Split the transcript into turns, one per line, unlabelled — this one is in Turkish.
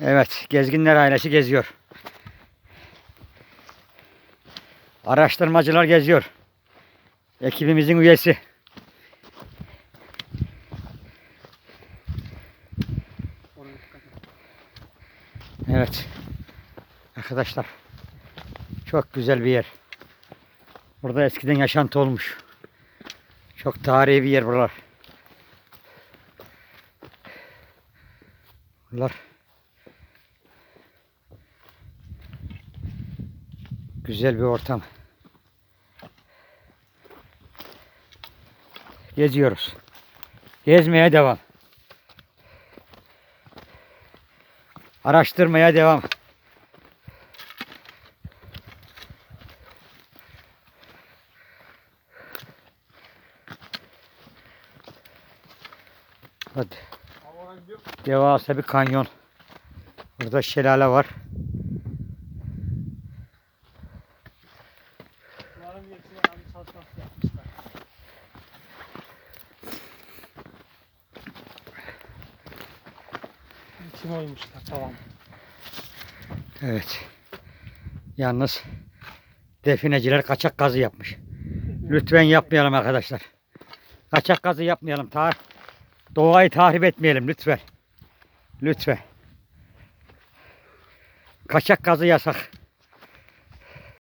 Evet, gezginler ailesi geziyor. Araştırmacılar geziyor. Ekibimizin üyesi. Evet. Arkadaşlar. Çok güzel bir yer. Burada eskiden yaşantı olmuş. Çok tarihi bir yer buralar. Buralar. Güzel bir ortam. Geziyoruz. Gezmeye devam. Araştırmaya devam. Hadi. Devasa bir kanyon. Burada şelale var.
Bunların hepsini abi çalışması yapmışlar. İçine oymuşlar tamam.
Evet. Yalnız defineciler kaçak kazı yapmış. Lütfen yapmayalım arkadaşlar. Kaçak kazı yapmayalım. Ta doğayı tahrip etmeyelim lütfen. Lütfen. Kaçak kazı yasak.